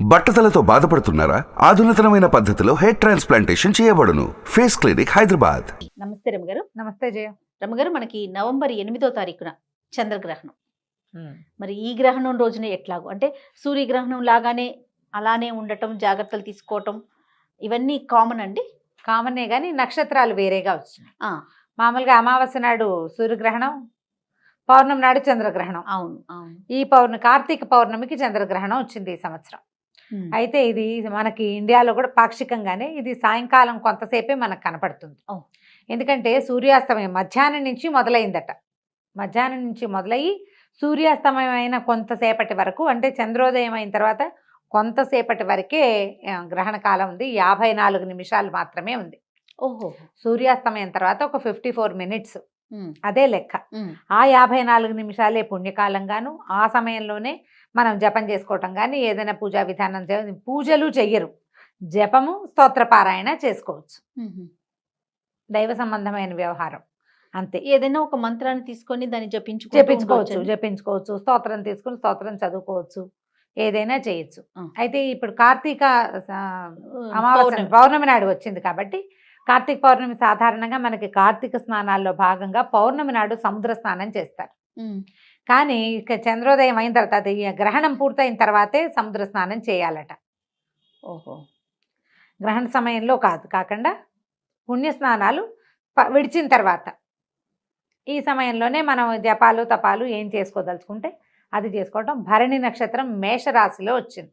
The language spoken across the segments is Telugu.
బట్టతలతో బాధపడుతున్నారా? ఆధునితనమైన పద్ధతిలో హెయిర్ ట్రాన్స్ప్లాంటేషన్ చేయబడును. Face clinic Hyderabad. నమస్తే రమగారు. నమస్తే జయ. రమగారు మనకి నవంబర్ ఎనిమిదో తారీఖున చంద్రగ్రహణం. మరి ఈ గ్రహణం రోజున ఎట్లాగో? అంటే సూర్యగ్రహణం లాగానే అలానే ఉండటం జాగ్రత్తలు తీసుకోవటం ఇవన్నీ కామన్ అండి? కామనే కానీ నక్షత్రాలు వేరేగా వచ్చినాయి ఆ, మామూలుగా అమావాస్య నాడు సూర్యగ్రహణం పౌర్ణమి నాడు చంద్రగ్రహణం. అవును అవును. ఈ పౌర్ణమి కార్తీక పౌర్ణమికి చంద్రగ్రహణం వచ్చింది ఈ సంవత్సరం. అయితే ఇది మనకి ఇండియాలో కూడా పాక్షికంగానే ఇది సాయంకాలం కొంతసేపే మనకు కనపడుతుంది. ఎందుకంటే సూర్యాస్తమయం మధ్యాహ్నం నుంచి మొదలైందట. మధ్యాహ్నం నుంచి మొదలయ్యి సూర్యాస్తమయం అయిన కొంతసేపటి వరకు అంటే చంద్రోదయం అయిన తర్వాత కొంతసేపటి వరకే గ్రహణ కాలం ఉంది. యాభై నాలుగు నిమిషాలు మాత్రమే ఉంది. ఓహో! సూర్యాస్తమయం తర్వాత ఒక ఫిఫ్టీ ఫోర్ మినిట్స్. అదే లెక్క. ఆ యాభై నాలుగు నిమిషాలే పుణ్యకాలంగాను ఆ సమయంలోనే మనం జపం చేసుకోవటం కానీ ఏదైనా పూజా విధానం పూజలు చెయ్యరు. జపము స్తోత్రపారాయణ చేసుకోవచ్చు. దైవ సంబంధమైన వ్యవహారం. అంతే. ఏదైనా ఒక మంత్రాన్ని తీసుకొని దాన్ని జపించు జపించుకోవచ్చు జపించుకోవచ్చు స్తోత్రం తీసుకుని స్తోత్రం చదువుకోవచ్చు ఏదైనా చేయొచ్చు. అయితే ఇప్పుడు కార్తీక అమావాస్య పౌర్ణమి. నాడు వచ్చింది కాబట్టి కార్తీక పౌర్ణమి సాధారణంగా మనకి కార్తీక స్నానాల్లో భాగంగా పౌర్ణమి నాడు సముద్ర స్నానం చేస్తారు. కానీ ఇక చంద్రోదయం అయిన తర్వాత అది గ్రహణం పూర్తయిన తర్వాతే సముద్ర స్నానం చేయాలట. ఓహో. గ్రహణ సమయంలో కాదు కాకుండా పుణ్య స్నానాలు విడిచిన తర్వాత. ఈ సమయంలోనే మనం జపాలు తపాలు ఏం చేసుకోదలుచుకుంటే అది చేసుకోవటం. భరణి నక్షత్రం మేషరాశిలో వచ్చింది.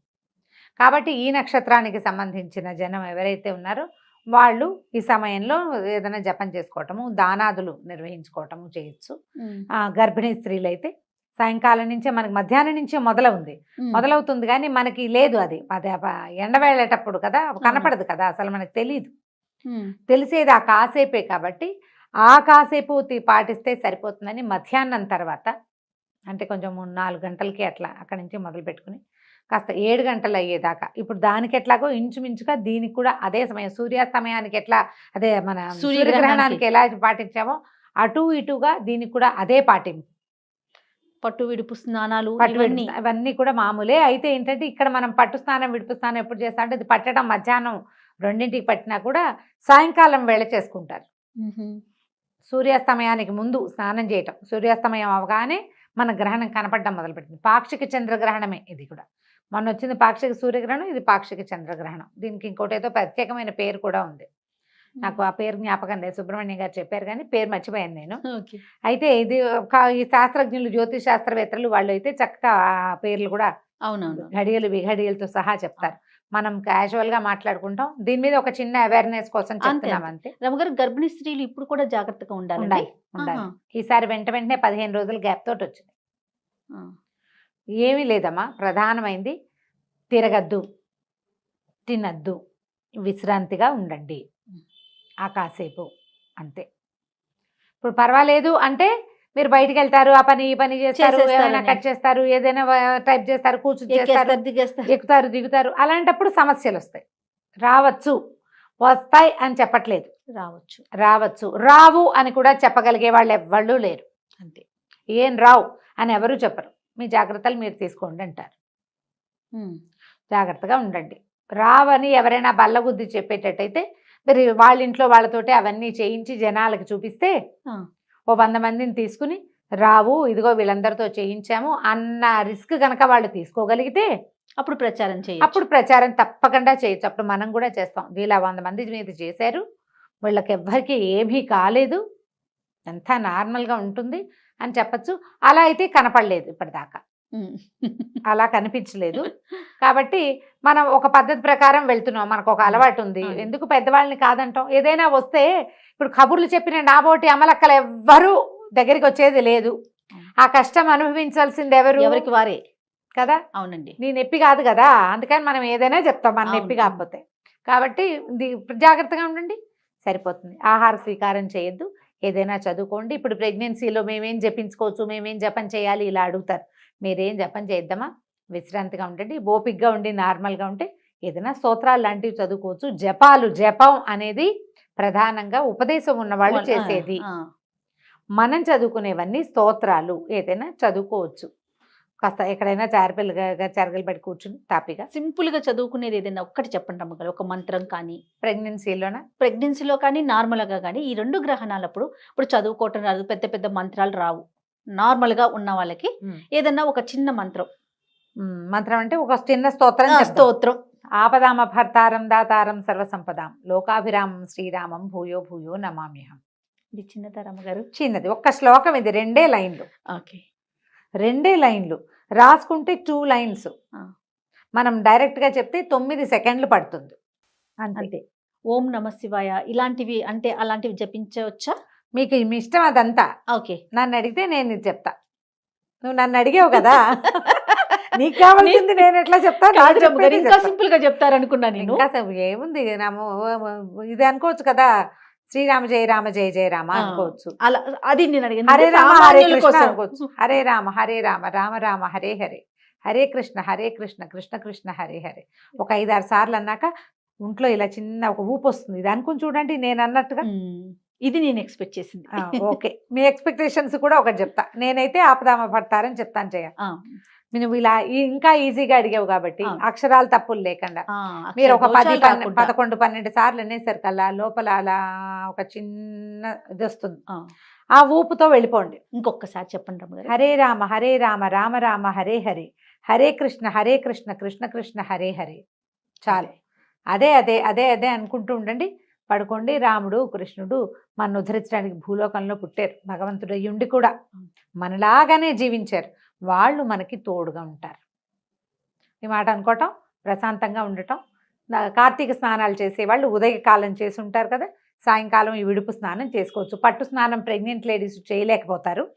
కాబట్టి ఈ నక్షత్రానికి సంబంధించిన జనం ఎవరైతే ఉన్నారో వాళ్ళు ఈ సమయంలో ఏదైనా జపం చేసుకోవటము దానాదులు నిర్వహించుకోవటము చేయొచ్చు. గర్భిణీ స్త్రీలు అయితే సాయంకాలం నుంచే మనకి మధ్యాహ్నం నుంచే మొదలవుంది. మొదలవుతుంది కానీ మనకి లేదు అది. అది అప- ఎండ వెళ్ళేటప్పుడు కదా కనపడదు కదా అసలు మనకు తెలియదు తెలిసేది ఆ కాసేపే కాబట్టి ఆ కాసేపు పాటిస్తే సరిపోతుందని మధ్యాహ్నం తర్వాత అంటే కొంచెం మూడు నాలుగు గంటలకి అట్లా అక్కడి నుంచి మొదలు పెట్టుకుని కాస్త ఏడు గంటలు అయ్యేదాకా. ఇప్పుడు దానికి ఎట్లాగో ఇంచుమించుగా దీనికి కూడా అదే సమయం సూర్యాస్తమయానికి ఎట్లా అదే మన సూర్యగ్రహణానికి. సూర్యగ్రహణానికి ఎలా పాటించామో అటు ఇటుగా దీనికి కూడా అదే పాటింపు. పట్టు విడుపు స్నానాలు ఇవన్నీ. అవన్నీ కూడా మామూలే. అయితే ఏంటంటే ఇక్కడ మనం పట్టు స్నానం విడుపు స్నానం ఎప్పుడు చేస్తాం అంటే ఇది పట్టడం మధ్యాహ్నం రెండింటికి పట్టినా కూడా సాయంకాలం వేళ చేసుకుంటారు. సూర్యాస్తమయానికి ముందు స్నానం చేయటం. సూర్యాస్తమయం అవగానే మన గ్రహణం కనపడడం మొదలుపెట్టింది. పాక్షిక చంద్రగ్రహణమే ఇది కూడా. మొన్న వచ్చింది పాక్షిక సూర్యగ్రహణం ఇది పాక్షిక చంద్రగ్రహణం. దీనికి ఇంకోటి ఏదో ప్రత్యేకమైన పేరు కూడా ఉంది. నాకు ఆ పేరు జ్ఞాపకం లేదు. సుబ్రహ్మణ్యం గారు చెప్పారు కానీ పేరు మర్చిపోయాను నేను. అయితే ఇది ఒక ఈ శాస్త్రజ్ఞులు జ్యోతిష్ శాస్త్రవేత్తలు వాళ్ళు అయితే చక్కగా పేర్లు కూడా అవునవును. ఘడియలు విఘడియలతో సహా చెప్తారు. మనం క్యాజువల్గా మాట్లాడుకుంటాం. దీని మీద ఒక చిన్న అవేర్నెస్ కోసం చెప్తున్నాం అంతే. రమగారు గర్భిణీ స్త్రీలు ఇప్పుడు కూడా జాగ్రత్తగా ఉండాలి ఉండాలి. ఉండాలి ఈసారి వెంట వెంటనే పదిహేను రోజులు గ్యాప్ తోటి వచ్చింది. ఏమీ లేదమ్మా. ప్రధానమైంది తిరగద్దు తినద్దు విశ్రాంతిగా ఉండండి. ఆ కాసేపు. అంతే. ఇప్పుడు పర్వాలేదు అంటే మీరు బయటికి వెళ్తారు ఆ పని ఈ పని చేస్తారు. ఏమైనా కట్ చేస్తారు ఏదైనా టైప్ చేస్తారు కూర్చుని చేస్తారు ఎక్కుతారు దిగుతారు అలాంటప్పుడు సమస్యలు వస్తాయి రావచ్చు. వస్తాయి అని చెప్పట్లేదు. రావచ్చు. రావచ్చు. రావు అని కూడా చెప్పగలిగే వాళ్ళు ఎవ్వళ్ళు లేరు. అంతే. ఏం రావు అని ఎవరు చెప్పరు. మీ జాగ్రత్తలు మీరు తీసుకోండి అంటారు. జాగ్రత్తగా ఉండండి. రావని ఎవరైనా బల్లగుద్ది చెప్పేటట్టయితే మీరు వాళ్ళ ఇంట్లో వాళ్ళతోటి అవన్నీ చేయించి జనాలకు చూపిస్తే. ఓ వంద మందిని తీసుకుని రావు ఇదిగో వీళ్ళందరితో చేయించాము అన్న రిస్క్ కనుక వాళ్ళు తీసుకోగలిగితే అప్పుడు ప్రచారం చేయొచ్చు. అప్పుడు ప్రచారం తప్పకుండా చేయొచ్చు. అప్పుడు మనం కూడా చేస్తాం. వీళ్ళ వంద మంది మీద చేశారు. వీళ్ళకి ఎవ్వరికి ఏమీ కాలేదు. అంతా నార్మల్గా ఉంటుంది అని చెప్పచ్చు. అలా అయితే కనపడలేదు ఇప్పటిదాకా. అలా కనిపించలేదు. కాబట్టి మనం ఒక పద్ధతి ప్రకారం వెళ్తున్నాం. మనకు ఒక అలవాటు ఉంది. ఎందుకు పెద్దవాళ్ళని కాదంటాం? ఏదైనా వస్తే ఇప్పుడు కబుర్లు చెప్పిన నాబోటి అమలక్కలు ఎవ్వరూ దగ్గరికి వచ్చేది లేదు. ఆ కష్టం అనుభవించాల్సింది ఎవరు? ఎవరికి వారే. కదా? అవునండి. నీ నొప్పి కాదు కదా? అందుకని మనం ఏదైనా చెప్తాం. మన. నొప్పి కాకపోతే. కాబట్టి జాగ్రత్తగా ఉండండి. సరిపోతుంది. ఆహార స్వీకారం చేయొద్దు. ఏదైనా చదువుకోండి. ఇప్పుడు ప్రెగ్నెన్సీలో మేమేం జపించుకోవచ్చు? మేమేం జపం చేయాలి? ఇలా అడుగుతారు. మీరేం జపం చేద్దామా? విశ్రాంతిగా ఉండండి ఓపిక్గా ఉండి నార్మల్గా ఉంటే ఏదైనా స్తోత్రాలు లాంటివి చదువుకోవచ్చు. జపాలు జపం అనేది ప్రధానంగా ఉపదేశం ఉన్నవాళ్ళు చేసేది. మనం చదువుకునేవన్నీ స్తోత్రాలు ఏదైనా చదువుకోవచ్చు. కాస్త ఎక్కడైనా చారపిల్లగా చెరగలు పెట్టి కూర్చుని తాపిగా. సింపుల్గా చదువుకునేది ఏదైనా ఒక్కటి చెప్పండి అమ్మగారు ఒక మంత్రం కానీ. ప్రెగ్నెన్సీలోన? ప్రెగ్నెన్సీలో కానీ నార్మల్గా కానీ ఈ రెండు గ్రహణాలప్పుడు ఇప్పుడు చదువుకోవటం రాదు పెద్ద పెద్ద మంత్రాలు రావు. నార్మల్గా ఉన్న వాళ్ళకి. ఏదన్నా ఒక చిన్న మంత్రం. మంత్రం అంటే ఒక చిన్న స్తోత్రం. స్తోత్రం. ఆపదామ భర్తారం దాతారం సర్వసంపదాం. లోకాభిరామం శ్రీరామం భూయో భూయో నమామ్యహం. ఇది చిన్నదారు అమ్మగారు చిన్నది. ఒక్క శ్లోకం ఇది. రెండే లైన్లు. ఓకే. రెండే లైన్లు. రాసుకుంటే టూ లైన్స్. మనం డైరెక్ట్గా చెప్తే తొమ్మిది సెకండ్లు పడుతుంది. అంతే. ఓం నమ శివాయ. ఇలాంటివి అంటే అలాంటివి జపించవచ్చా? మీకు మీ ఇష్టం అదంతా. ఓకే. నన్ను అడిగితే నేను చెప్తా. నువ్వు నన్ను అడిగావు కదా? నీకు కావాల్సింది నేను ఎట్లా చెప్తా? ఇంకా. సింపుల్గా చెప్తారనుకున్నా నేను. ఏముంది? ఇది అనుకోవచ్చు కదా? శ్రీరామ జయ రామ జయ జయ రామ. అనుకోవచ్చు. అలా అది నేను అడిగాను. హరే రామ హరే కృష్ణ. అనుకోవచ్చు. హరే రామ హరే రామ రామ రామ హరే హరే. హరే కృష్ణ హరే కృష్ణ కృష్ణ కృష్ణ హరే హరే. ఒక ఐదారు సార్లు అన్నాక ఒంట్లో ఇలా చిన్న ఒక ఊపు వస్తుంది. ఇది అనుకుని చూడండి నేను అన్నట్టుగా. ఇది నేను ఎక్స్పెక్ట్ చేసింది. ఓకే. మీ ఎక్స్పెక్టేషన్స్ కూడా ఒకటి చెప్తా. నేనైతే ఆపదామ పడతారని చెప్తాను ఆ, నువ్వు ఇలా ఇంకా ఈజీగా అడిగావు కాబట్టి. అక్షరాలు తప్పులు లేకుండా. మీరు ఒక పది. పదకొండు పన్నెండు సార్లు అనేసరికల్లా లోపల అలా ఒక చిన్న ఇది వస్తుంది. ఆ, ఊపుతో వెళ్ళిపోండి. ఇంకొకసారి చెప్పండి హరే రామ హరే రామ రామ రామ హరే హరే. హరే కృష్ణ హరే కృష్ణ కృష్ణ కృష్ణ హరే హరే. చాలు. అదే అదే అదే అదే అనుకుంటూ ఉండండి. పడుకోండి. రాముడు కృష్ణుడు మన ఉద్ధరించడానికి భూలోకంలో పుట్టారు. భగవంతుడు అయ్యుండి కూడా మనలాగానే జీవించారు. వాళ్ళు మనకి తోడుగా ఉంటారు. ఈ మాట అనుకోవటం ప్రశాంతంగా ఉండటం నా- కార్తీక స్నానాలు చేసేవాళ్ళు ఉదయకాలం చేసి ఉంటారు కదా. సాయంకాలం ఈ విడుపు స్నానం చేసుకోవచ్చు. పట్టు స్నానం ప్రెగ్నెంట్ లేడీస్ చేయలేకపోతారు.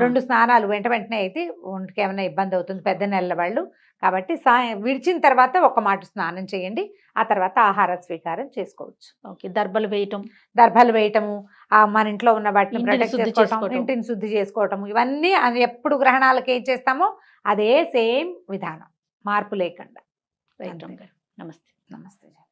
రెండు స్నానాలు వెంట వెంటనే అయితే ఒంటికి ఏమైనా ఇబ్బంది అవుతుంది పెద్ద నెలల వాళ్ళు. కాబట్టి సాయం విడిచిన తర్వాత ఒక మాట స్నానం చేయండి ఆ తర్వాత ఆహార స్వీకారం చేసుకోవచ్చు. ఓకే. దర్బలు వేయటం. దర్భలు వేయటము ఆ మన ఇంట్లో ఉన్న వాటిని ఇంటిని ప్రొటెక్ట్ శుద్ధి చేసుకోవటం. ఇంటిని శుద్ధి చేసుకోవటం ఇవన్నీ ఎప్పుడు గ్రహణాలకి ఏం చేస్తామో అదే సేమ్ విధానం మార్పు లేకుండా. నమస్తే. నమస్తే.